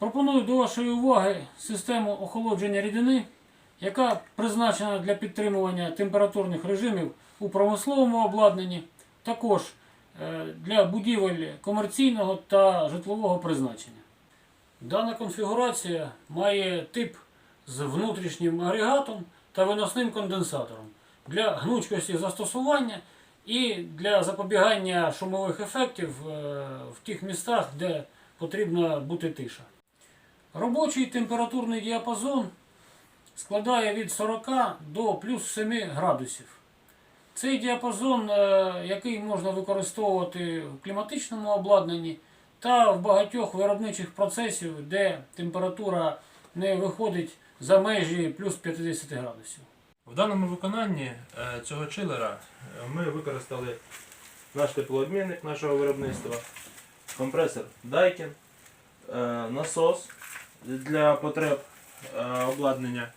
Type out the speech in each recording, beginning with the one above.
Пропоную до вашої уваги систему охолодження рідини, яка призначена для підтримування температурних режимів у промисловому обладнанні, також е, для будівель комерційного та житлового призначення. Дана конфігурація має тип з внутрішнім агрегатом та виносним конденсатором для гнучкості застосування і для запобігання шумових ефектів е, в тих містах, де потрібна бути тиша. Робочий температурний діапазон складає від 40 до плюс 7 градусів. Цей діапазон, е, який можна використовувати в кліматичному обладнанні та в багатьох виробничих процесів, де температура не виходить за межі плюс 50 градусів. В даному виконанні е, цього чилера е, ми використали наш теплообмінник нашого виробництва, компресор Daikin, насос для потреб е, обладнання.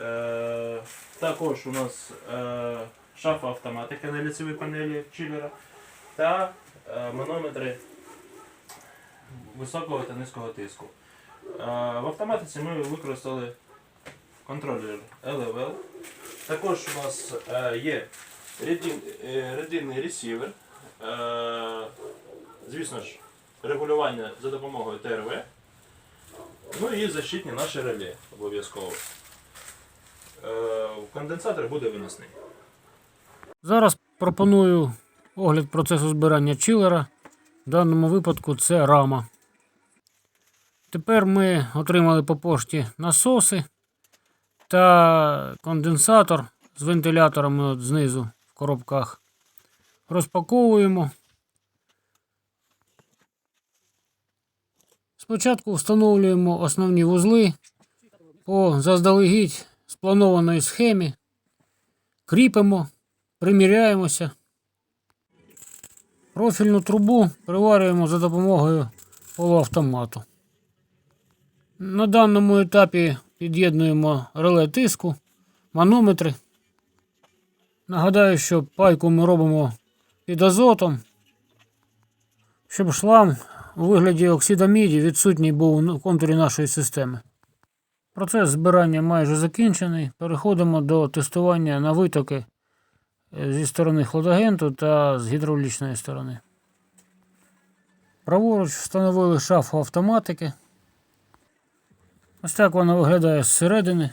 Е, Також у нас е, шафа автоматики на ліцевій панелі чилера та манометри високого та низького тиску. В автоматиці ми використали контролер LVL. Також у нас є редин, рединний ресівер. Звісно ж, регулювання за допомогою ТРВ. Ну і защитні наші реле обов'язково. Е, конденсатор буде виносний. Зараз пропоную огляд процесу збирання чилера. В даному випадку це рама. Тепер ми отримали по пошті насоси та конденсатор з вентиляторами от знизу в коробках. Розпаковуємо. Спочатку встановлюємо основні вузли по заздалегідь спланованої схемі. Кріпимо, приміряємося. Профільну трубу приварюємо за допомогою полуавтомату. На даному етапі під'єднуємо реле тиску, манометри. Нагадаю, що пайку ми робимо під азотом, щоб шлам у вигляді оксида міді відсутній був у контурі нашої системи. Процес збирання майже закінчений. Переходимо до тестування на витоки е, зі сторони хладагенту та з гідравлічної сторони. Праворуч встановили шафу автоматики. Ось так вона виглядає зсередини.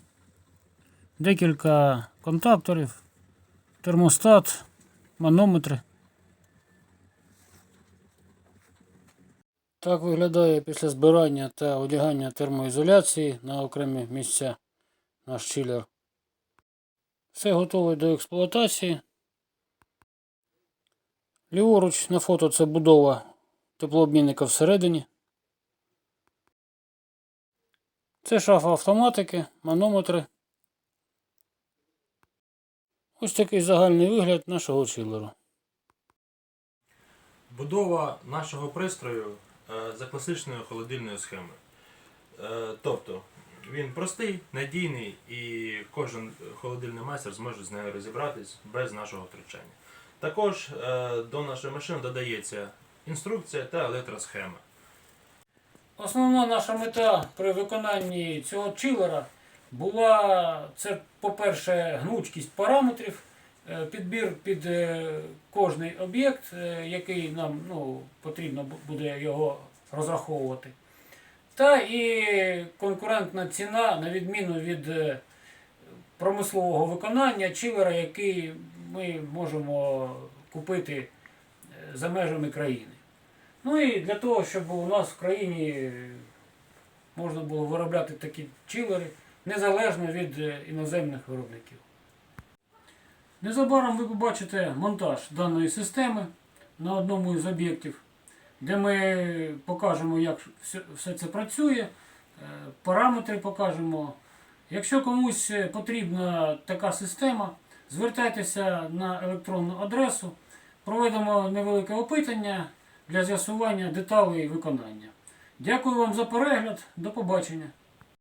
Декілька контакторів, термостат, манометри. Так виглядає після збирання та одягання термоізоляції на окремі місця наш чилер. Все готове до експлуатації. Ліворуч на фото це будова теплообмінника всередині. Це шафа автоматики, манометри. Ось такий загальний вигляд нашого чилеру. Будова нашого пристрою за класичною холодильною схемою. Е, Тобто він простий, надійний і кожен холодильний майстер зможе з нею розібратись без нашого втручання. Також е, до нашої машини додається інструкція та електросхема. Основна наша мета при виконанні цього чилера була це, по-перше, гнучкість параметрів, е, підбір під е, кожний об'єкт, е, який нам ну, потрібно буде його розраховувати. Та і конкурентна ціна, на відміну від е, промислового виконання чилера, який ми можемо купити е, за межами країни. Ну і для того, щоб у нас в країні можна було виробляти такі чилери незалежно від е, іноземних виробників. Незабаром ви побачите монтаж даної системи на одному із об'єктів, де ми покажемо, як все- це працює, е, параметри покажемо. Якщо комусь потрібна така система, звертайтеся на електронну адресу, проведемо невелике опитання для з'ясування деталей виконання. Дякую вам за перегляд. До побачення.